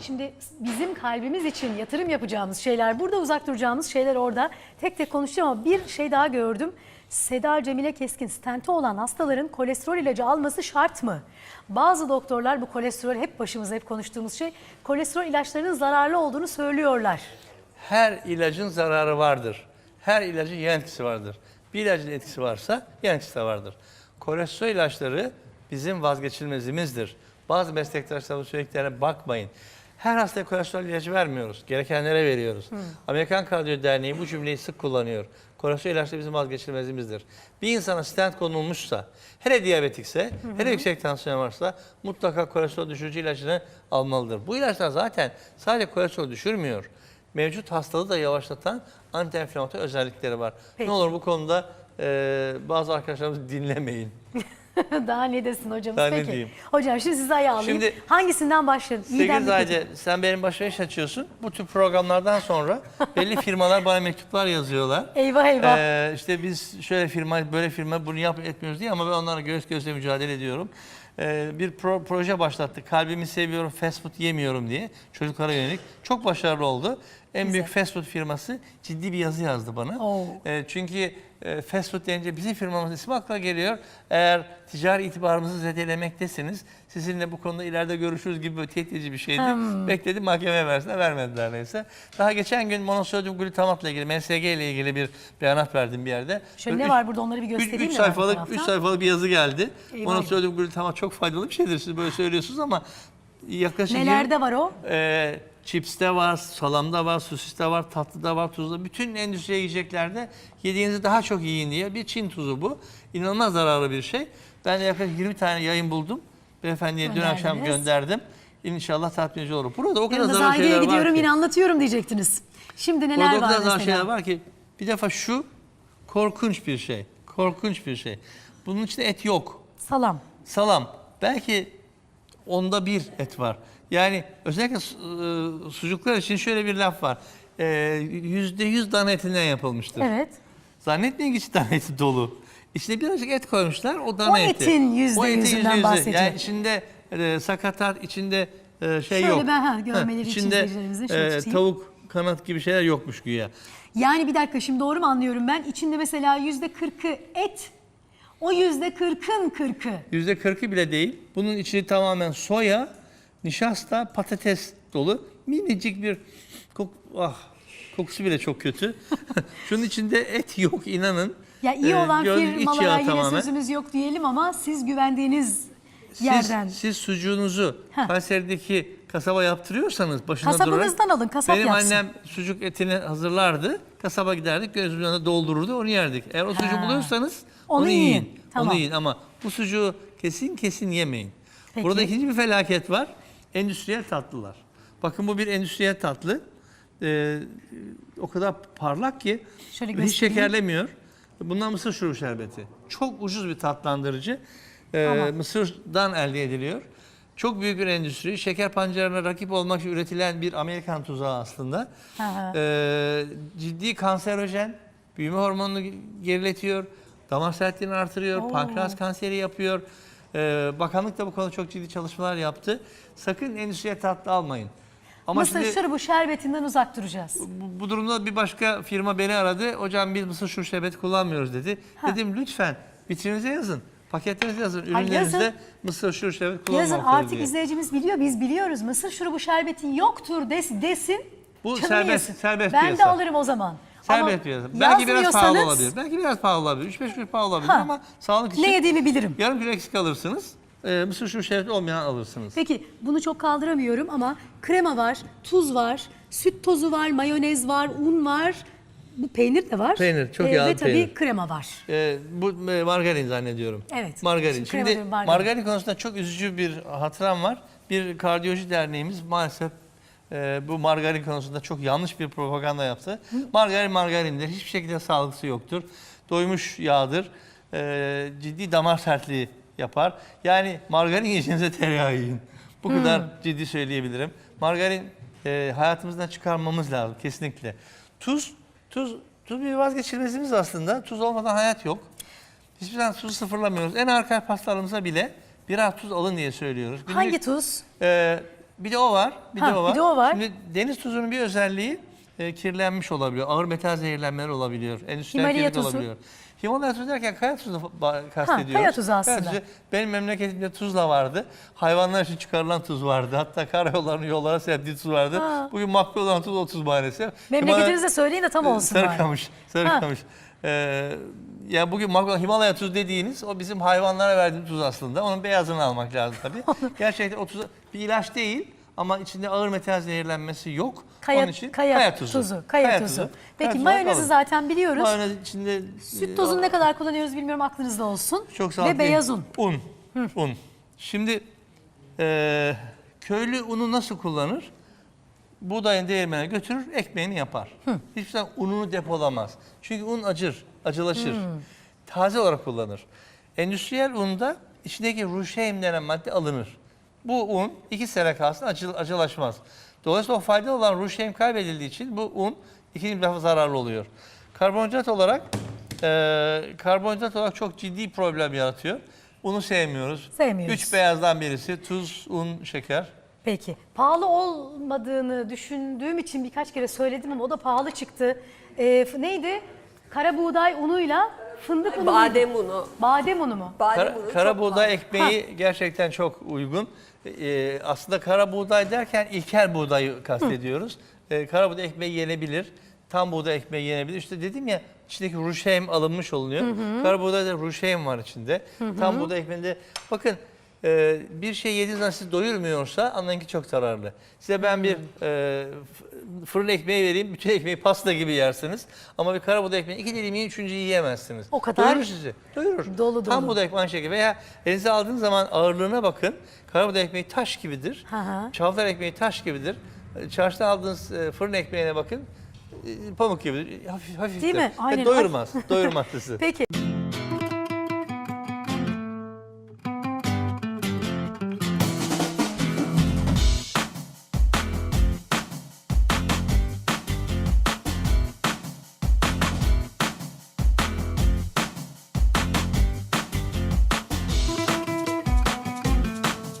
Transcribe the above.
Şimdi bizim kalbimiz için yatırım yapacağımız şeyler burada uzak duracağımız şeyler orada. Tek tek konuşacağım ama bir şey daha gördüm. Seda Cemile Keskin stenti olan hastaların kolesterol ilacı alması şart mı? Bazı doktorlar bu kolesterol hep başımıza hep konuştuğumuz şey kolesterol ilaçlarının zararlı olduğunu söylüyorlar. Her ilacın zararı vardır. Her ilacın yan etkisi vardır. Bir ilacın etkisi varsa yan etkisi de vardır. Kolesterol ilaçları bizim vazgeçilmezimizdir. Bazı meslektaşlarımız söylediklerine bakmayın. Her hastaya kolesterol ilacı vermiyoruz. Gerekenlere veriyoruz. Amerikan Kardiyo Derneği bu cümleyi sık kullanıyor. Kolesterol ilaçları bizim vazgeçilmezimizdir. Bir insana stent konulmuşsa, hele diyabetikse, hele yüksek tansiyon varsa mutlaka kolesterol düşürücü ilacını almalıdır. Bu ilaçlar zaten sadece kolesterol düşürmüyor mevcut hastalığı da yavaşlatan anti-enflamatuar özellikleri var. Peki. Ne olur bu konuda e, bazı arkadaşlarımızı dinlemeyin. Daha ne desin hocamız Daha ne peki? diyeyim? Hocam şimdi sizi ayağa alayım. Şimdi- Hangisinden başlayalım? Sevgili mi Zahide sen benim başıma iş açıyorsun. Bu tür programlardan sonra belli firmalar bana mektuplar yazıyorlar. Eyvah eyvah. Ee, işte biz şöyle firma, böyle firma bunu yap etmiyoruz diye ama ben onlarla göğüs göğüse mücadele ediyorum. Ee, bir pro- proje başlattık. Kalbimi seviyorum, fast food yemiyorum diye çocuklara yönelik. Çok başarılı oldu. En büyük fast food firması ciddi bir yazı yazdı bana. Ee, çünkü e, fast food deyince bizim firmamızın ismi akla geliyor. Eğer ticari itibarımızı zedelemektesiniz, sizinle bu konuda ileride görüşürüz gibi böyle tehdit edici bir şeydi. Hmm. Bekledim mahkemeye versinler, vermediler neyse. Daha geçen gün monosodyum glutamatla ilgili, MSG ile ilgili bir beyanat verdim bir yerde. Şöyle Böyle ne üç- var burada onları bir üç- göstereyim üç mi ben bu sayfalık, taraftan? üç sayfalık bir yazı geldi. Eyvah. Monosodyum glutamat çok faydalı bir şeydir. Siz böyle söylüyorsunuz ama yaklaşık Nelerde var o? ee, chipste var, salamda var, sosiste var, tatlıda var, tuzda. Bütün endüstri yiyeceklerde yediğinizi daha çok yiyin diye bir Çin tuzu bu. İnanılmaz zararlı bir şey. Ben yaklaşık 20 tane yayın buldum. Beyefendiye dün akşam gönderdim. İnşallah tatmin edici olur. Burada o kadar zararlı şeyler var gidiyorum yine anlatıyorum diyecektiniz. Şimdi neler Burada o var kadar zararlı mesela? şeyler var ki. Bir defa şu korkunç bir şey. Korkunç bir şey. Bunun içinde et yok. Salam. Salam belki onda bir et var. Yani özellikle e, sucuklar için şöyle bir laf var. E, Yüzde yüz dana etinden yapılmıştır. Evet. Zannetmeyin ki dana eti dolu. İçine birazcık et koymuşlar o dana O eti. etin yüzde O etin yüzünden yüzde yüzü. bahsediyorum. Yani içinde e, sakatat, içinde e, şey Şöyle yok. ben, ha, görmeleri için içinde, şöyle e, tavuk kanat gibi şeyler yokmuş güya. Yani bir dakika şimdi doğru mu anlıyorum ben? İçinde mesela yüzde kırkı et. O yüzde kırkın kırkı. Yüzde kırkı bile değil. Bunun içi tamamen soya, nişasta, patates dolu. Minicik bir kok ah, kokusu bile çok kötü. Şunun içinde et yok inanın. Ya iyi Ee, olan firmalara yine tamamen. sözümüz yok diyelim ama siz güvendiğiniz Siz, yerden. siz sucuğunuzu. Kayseri'deki kasaba yaptırıyorsanız başında Kasabınızdan durarak. alın, kasap Benim yapsın. annem sucuk etini hazırlardı. Kasaba giderdik, gözümüzün doldururdu, onu yerdik. Eğer o sucuğu buluyorsanız Onu onu, yiyin, yiyin. tamam. Onu yiyin ama bu sucuğu kesin kesin yemeyin. Peki. Burada ikinci bir felaket var. Endüstriyel tatlılar. Bakın bu bir endüstriyel tatlı. Ee, o kadar parlak ki Şöyle hiç göstereyim. şekerlemiyor. Bundan mısır şurubu şerbeti. Çok ucuz bir tatlandırıcı. Ee, Ama- Mısırdan elde ediliyor. Çok büyük bir endüstri. Şeker pancarına rakip olmak için üretilen bir Amerikan tuzağı aslında. Ee, ciddi kanserojen, büyüme hormonunu geriletiyor, damar sertliğini artırıyor, Oo. pankreas kanseri yapıyor. Ee, bakanlık da bu konuda çok ciddi çalışmalar yaptı. Sakın endüstriye tatlı almayın. Ama Mısır şimdi şurubu şerbetinden uzak duracağız. bu, bu durumda bir başka firma beni aradı. Hocam biz mısır şurubu şerbeti kullanmıyoruz dedi. Ha. Dedim lütfen vitrinize yazın. Paketlerinize yazın. Ürünlerinizde yazın. mısır şurubu şerbeti Yazın kullanmamaktadır artık diye. izleyicimiz biliyor, biz biliyoruz. Mısır şurubu şerbeti yoktur des, desin. Bu canını serbest- yesin. serbest Ben de piyasa. alırım o zaman. Serbest piyasa. Belki biraz pahalı yazmıyorsanız olabilir. Belki biraz pahalı olabilir. 3-5 kuruş pahalı olabilir Ha. ama sağlık için Ne yediğimi bilirim. yarım kilo eksik alırsınız. Ee, mısır şurubu şerbeti olmayan alırsınız. Peki bunu çok kaldıramıyorum ama krema var, tuz var, süt tozu var, mayonez var, un var. Bu peynir de var. Peynir, çok Ee, yağlı Ve tabii peynir. krema var. Ee, bu e, margarin zannediyorum. Evet. Margarin. Şimdi krema Şimdi margarin. margarin. konusunda çok üzücü bir hatıram var. Bir kardiyoloji derneğimiz maalesef e, bu margarin konusunda çok yanlış bir propaganda yaptı. Margarin margarindir. Hiçbir şekilde sağlıklısı yoktur. Doymuş yağdır. Ee, ciddi damar sertliği yapar. Yani margarin yiyeceğinize tereyağı yiyin. Bu kadar ciddi söyleyebilirim. Margarin e, hayatımızdan çıkarmamız lazım kesinlikle. Tuz, tuz, tuz bir vazgeçilmezimiz aslında. Tuz olmadan hayat yok. Hiçbir zaman tuzu sıfırlamıyoruz. En arka pastalarımıza bile birer tuz alın diye söylüyoruz. Günlük, Hangi tuz? e, Bir de o var. Bir Ha, de o var. bir de o var. Şimdi deniz tuzunun bir özelliği e, kirlenmiş olabiliyor. Ağır metal zehirlenmeler olabiliyor. Endüstriyel kirlilik tuzu. olabiliyor. Himalaya tuzu derken kaya tuzu ba- kastediyoruz. kaya tuzu aslında. benim memleketimde tuzla vardı. Hayvanlar için çıkarılan tuz vardı. Hatta karayollarının yollara serdiği tuz vardı. Ha. Bugün makbul olan tuz o tuz maalesef. Memleketinizi de söyleyin de tam olsun. bari. Sarıkamış. Sarıkamış. Ee, ya bugün makbul Himalaya tuzu dediğiniz o bizim hayvanlara verdiğimiz tuz aslında. Onun beyazını almak lazım tabii. Gerçekten o tuz bir ilaç değil ama içinde ağır metal zehirlenmesi yok. Kaya, Onun için kaya, tuzu. Kaya, tuzu. Peki tuzu mayonezi alın. zaten biliyoruz. Mayonez içinde Süt tozunu ne kadar kullanıyoruz bilmiyorum aklınızda olsun. çok Ve sağlıklı. beyaz un. Un. Un. Şimdi e, köylü unu nasıl kullanır? Buğdayın değirmene götürür, ekmeğini yapar. Hiçbir zaman ununu depolamaz. Çünkü un acır, acılaşır. Taze olarak kullanır. Endüstriyel unda içindeki ruşeym denen madde alınır. Bu un iki sene kalsın acı, acılaşmaz. Dolayısıyla o faydalı olan ruşeym kaybedildiği için bu un ikinci defa zararlı oluyor. Karbonhidrat olarak e, karbonhidrat olarak çok ciddi problem yaratıyor. Unu sevmiyoruz. Sevmiyoruz. Üç beyazdan birisi tuz, un, şeker. Peki. Pahalı olmadığını düşündüğüm için birkaç kere söyledim ama o da pahalı çıktı. F- neydi? Kara buğday unuyla fındık unu. muydu? Badem unu. Badem unu mu? Badem Kara, unu kara çok buğday pahalı. ekmeği gerçekten çok uygun. Ee, aslında kara buğday derken ilkel buğdayı kastediyoruz. Ee, kara buğday ekmeği yenebilir. Tam buğday ekmeği yenebilir. İşte dedim ya içindeki ruşeym alınmış olunuyor. Kara buğdayda ruşeym var içinde. Tam buğday ekmeğinde bakın e, bir şey yediğiniz zaman sizi doyurmuyorsa anlayın ki çok zararlı. Size ben bir e, fırın ekmeği vereyim. Bütün ekmeği pasta gibi yersiniz. Ama bir kara buğday ekmeği iki dilim yiyin, üçüncüyü yiyemezsiniz. O kadar Doyurur sizi. Doyurur. dolu Tam dolu. buğday ekmeği aynı şekilde. Veya elinize aldığınız zaman ağırlığına bakın. Karabuğday ekmeği taş gibidir. Hı hı. Çavdar ekmeği taş gibidir. Çarşıdan aldığınız e, fırın ekmeğine bakın. e, Pamuk gibidir. Hafif, hafiftir. Değil mi? Ve Aynen. Doyurmaz. Doyurmaz sizi. Peki.